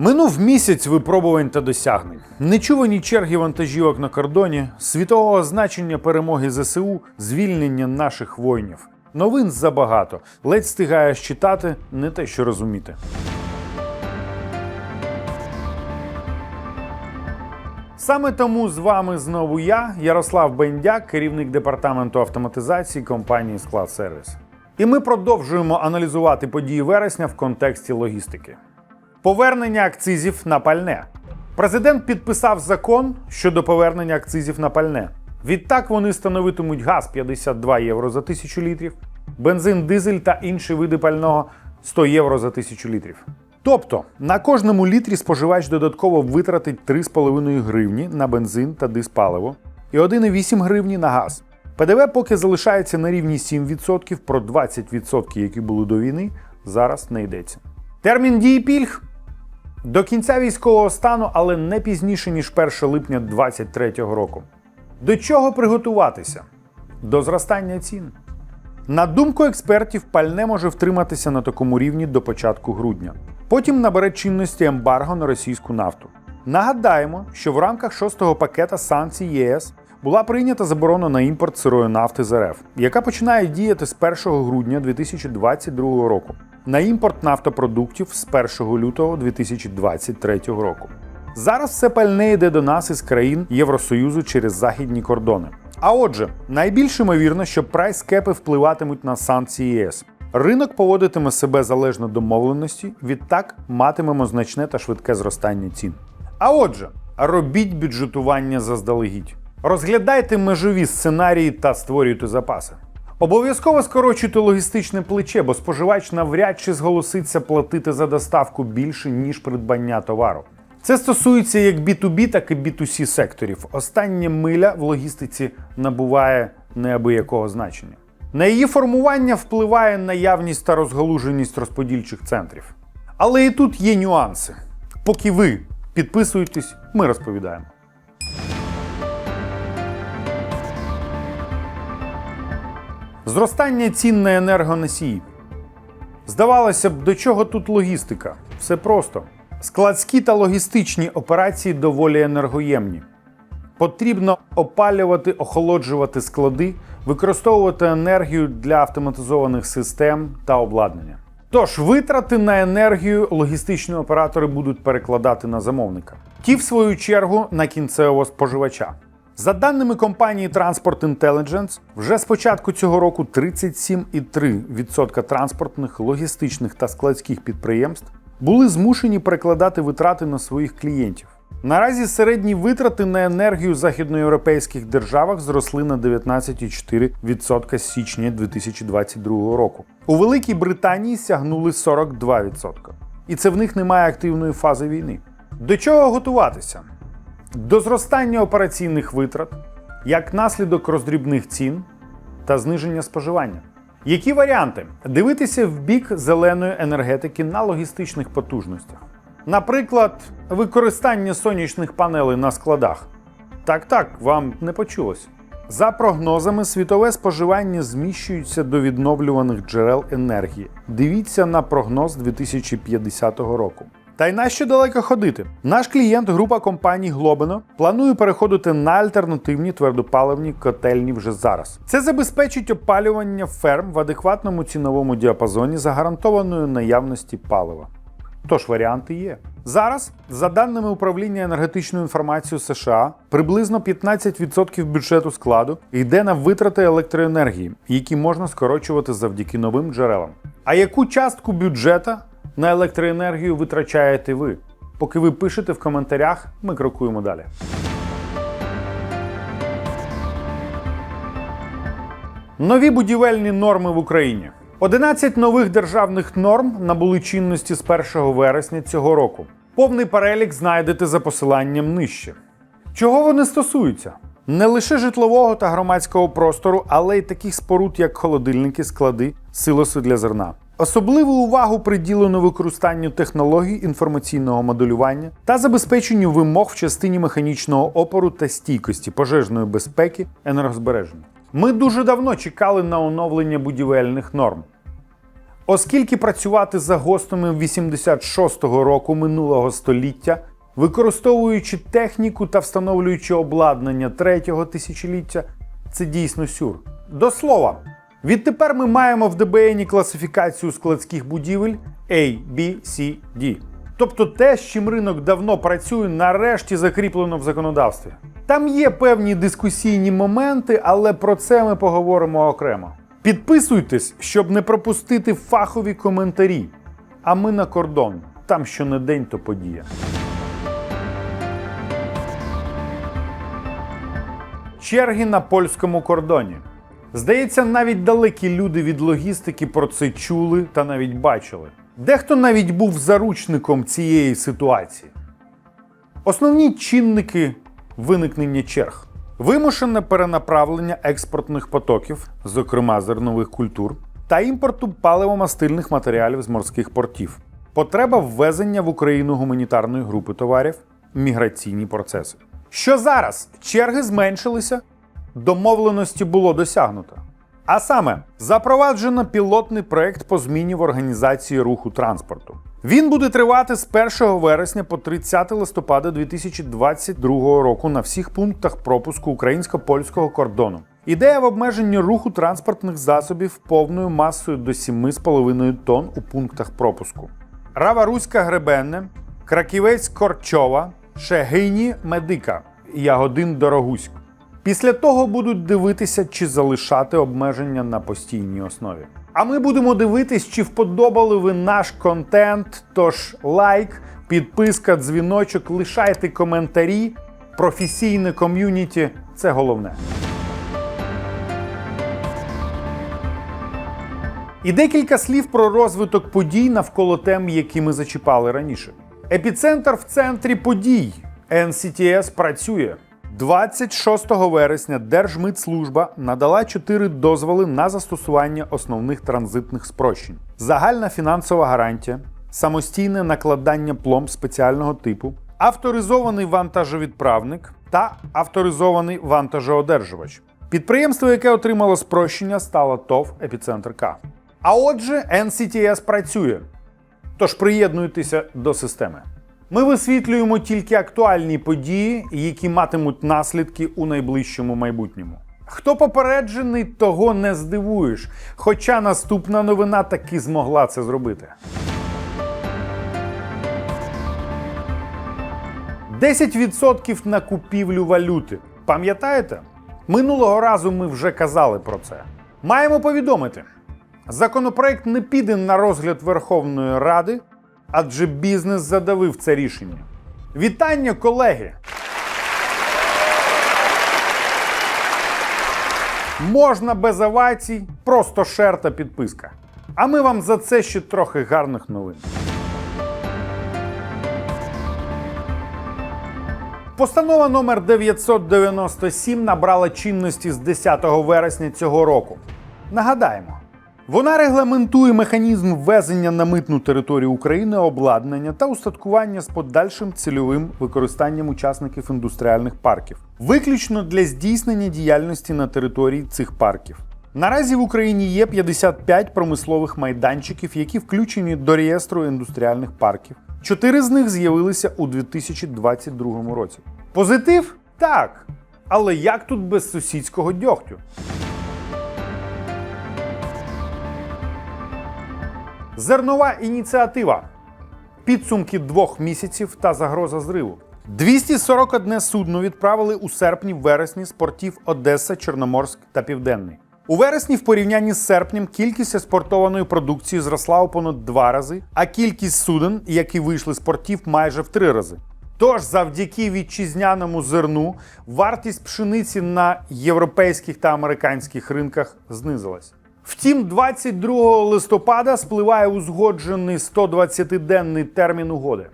Минув місяць випробувань та досягнень. Нечувані черги вантажівок на кордоні, світового значення перемоги ЗСУ, звільнення наших воїнів. Новин забагато. Ледь встигаєш читати, не те, що розуміти. Саме тому з вами знову я, Ярослав Бендяк, керівник департаменту автоматизації компанії Склад Сервіс. І ми продовжуємо аналізувати події вересня в контексті логістики. Повернення акцизів на пальне. Президент підписав закон щодо повернення акцизів на пальне. Відтак вони становитимуть газ 52 євро за тисячу літрів, бензин, дизель та інші види пального 100 євро за тисячу літрів. Тобто на кожному літрі споживач додатково витратить 3,5 гривні на бензин та диспаливо і 1,8 гривні на газ. ПДВ поки залишається на рівні 7%, про 20%, які були до війни, зараз не йдеться. Термін дії пільг до кінця військового стану, але не пізніше, ніж 1 липня 2023 року. До чого приготуватися? До зростання цін. На думку експертів, пальне може втриматися на такому рівні до початку грудня. Потім набере чинності ембарго на російську нафту. Нагадаємо, що в рамках шостого пакета санкцій ЄС була прийнята заборона на імпорт сирої нафти з РФ, яка починає діяти з 1 грудня 2022 року. На імпорт нафтопродуктів з 1 лютого 2023 року. Зараз все пальне йде до нас із країн Євросоюзу через західні кордони. А отже, найбільш ймовірно, що прайс-кепи впливатимуть на санкції ЄС. Ринок поводитиме себе залежно домовленості, відтак матимемо значне та швидке зростання цін. А отже, робіть бюджетування заздалегідь. Розглядайте межові сценарії та створюйте запаси. Обов'язково скорочуйте логістичне плече, бо споживач навряд чи зголоситься платити за доставку більше, ніж придбання товару. Це стосується як B2B, так і B2C секторів. Остання миля в логістиці набуває неабиякого значення. На її формування впливає наявність та розгалуженість розподільчих центрів. Але і тут є нюанси. Поки ви підписуєтесь, ми розповідаємо. Зростання цін на енергоносії. Здавалося б, до чого тут логістика? Все просто. Складські та логістичні операції доволі енергоємні. Потрібно опалювати, охолоджувати склади, використовувати енергію для автоматизованих систем та обладнання. Тож витрати на енергію логістичні оператори будуть перекладати на замовника. Ті, в свою чергу, на кінцевого споживача. За даними компанії Transport Intelligence, вже з початку цього року 37,3% транспортних, логістичних та складських підприємств були змушені перекладати витрати на своїх клієнтів. Наразі середні витрати на енергію в західноєвропейських державах зросли на 19,4% з січня 2022 року. У Великій Британії сягнули 42%. І це в них немає активної фази війни. До чого готуватися? До зростання операційних витрат, як наслідок роздрібних цін та зниження споживання. Які варіанти? Дивитися в бік зеленої енергетики на логістичних потужностях. Наприклад, використання сонячних панелей на складах. Так, так, вам не почулось. За прогнозами, світове споживання зміщується до відновлюваних джерел енергії. Дивіться на прогноз 2050 року. Та й нащо далеко ходити? Наш клієнт, група компаній Globeno, планує переходити на альтернативні твердопаливні котельні вже зараз. Це забезпечить опалювання ферм в адекватному ціновому діапазоні за гарантованою наявності палива. Тож варіанти є. Зараз, за даними управління енергетичною інформацією США, приблизно 15% бюджету складу йде на витрати електроенергії, які можна скорочувати завдяки новим джерелам. А яку частку бюджета на електроенергію витрачаєте ви? Поки ви пишете в коментарях, ми крокуємо далі. Нові будівельні норми в Україні. 11 нових державних норм набули чинності з 1 вересня цього року. Повний перелік знайдете за посиланням нижче. Чого вони стосуються? Не лише житлового та громадського простору, але й таких споруд, як холодильники, склади, силоси для зерна. Особливу увагу приділено використанню технологій інформаційного моделювання та забезпеченню вимог в частині механічного опору та стійкості, пожежної безпеки, енергозбереження. Ми дуже давно чекали на оновлення будівельних норм. Оскільки працювати за ГОСТами 86-го року минулого століття, використовуючи техніку та встановлюючи обладнання третього тисячоліття, це дійсно сюр. До слова, відтепер ми маємо в ДБНі класифікацію складських будівель A, B, C, D. Тобто те, з чим ринок давно працює, нарешті закріплено в законодавстві. Там є певні дискусійні моменти, але про це ми поговоримо окремо. Підписуйтесь, щоб не пропустити фахові коментарі. А ми на кордон. Там що не день, то подія. Черги на польському кордоні. Здається, навіть далекі люди від логістики про це чули та навіть бачили. Дехто навіть був заручником цієї ситуації. Основні чинники виникнення черг: вимушене перенаправлення експортних потоків, зокрема зернових культур, та імпорту паливомастильних матеріалів з морських портів, потреба ввезення в Україну гуманітарної групи товарів, міграційні процеси. Що зараз черги зменшилися, домовленості було досягнуто. А саме, запроваджено пілотний проект по зміні в організації руху транспорту. Він буде тривати з 1 вересня по 30 листопада 2022 року на всіх пунктах пропуску українсько-польського кордону. Ідея в обмеженні руху транспортних засобів повною масою до 7,5 тонн у пунктах пропуску. Рава-Руська Гребенне, Краківець Корчова, Шегині Медика, Ягодин Дорогуськ. Після того будуть дивитися, чи залишати обмеження на постійній основі. А ми будемо дивитись, чи вподобали ви наш контент. Тож лайк, підписка, дзвіночок, лишайте коментарі. Професійне ком'юніті це головне. І декілька слів про розвиток подій навколо тем, які ми зачіпали раніше. Епіцентр в центрі подій. NCTS працює. 26 вересня Держмитслужба надала 4 дозволи на застосування основних транзитних спрощень: загальна фінансова гарантія, самостійне накладання пломб спеціального типу, авторизований вантажовідправник та авторизований вантажоодержувач. Підприємство, яке отримало спрощення, стало ТОВ Епіцентр К. А отже, NCTS працює. Тож приєднуйтеся до системи. Ми висвітлюємо тільки актуальні події, які матимуть наслідки у найближчому майбутньому. Хто попереджений, того не здивуєш. Хоча наступна новина таки змогла це зробити. 10% на купівлю валюти. Пам'ятаєте? Минулого разу ми вже казали про це. Маємо повідомити: законопроект не піде на розгляд Верховної Ради, адже бізнес задавив це рішення. Вітання, колеги! Можна без овацій, просто шер та підписка. А ми вам за це ще трохи гарних новин. Постанова номер 997 набрала чинності з 10 вересня цього року. Нагадаємо, вона регламентує механізм ввезення на митну територію України обладнання та устаткування з подальшим цільовим використанням учасників індустріальних парків, виключно для здійснення діяльності на території цих парків. Наразі в Україні є 55 промислових майданчиків, які включені до реєстру індустріальних парків. Чотири з них з'явилися у 2022 році. Позитив? Так. Але як тут без сусідського дьогтю? Зернова ініціатива. Підсумки двох місяців та загроза зриву. 241 судно відправили у серпні-вересні з портів Одеса, Чорноморськ та Південний. У вересні, в порівнянні з серпнем, кількість експортованої продукції зросла у понад два рази, а кількість суден, які вийшли з портів, майже в три рази. Тож, завдяки вітчизняному зерну, вартість пшениці на європейських та американських ринках знизилась. Втім, 22 листопада спливає узгоджений 120-денний термін угоди.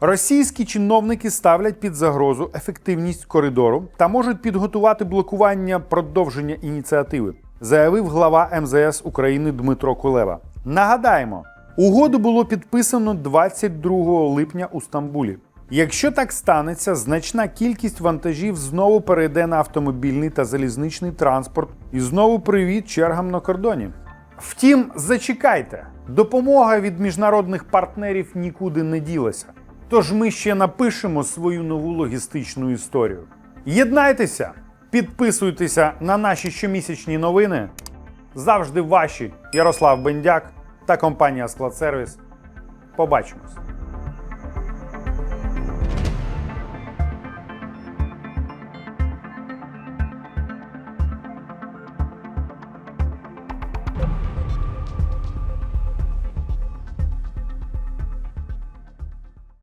Російські чиновники ставлять під загрозу ефективність коридору та можуть підготувати блокування продовження ініціативи, заявив глава МЗС України Дмитро Кулеба. Нагадаємо, угоду було підписано 22 липня у Стамбулі. Якщо так станеться, значна кількість вантажів знову перейде на автомобільний та залізничний транспорт і знову привіт чергам на кордоні. Втім, зачекайте, допомога від міжнародних партнерів нікуди не ділася. Тож ми ще напишемо свою нову логістичну історію. Єднайтеся, підписуйтеся на наші щомісячні новини. Завжди ваші Ярослав Бендяк та компанія Складсервіс. Побачимось!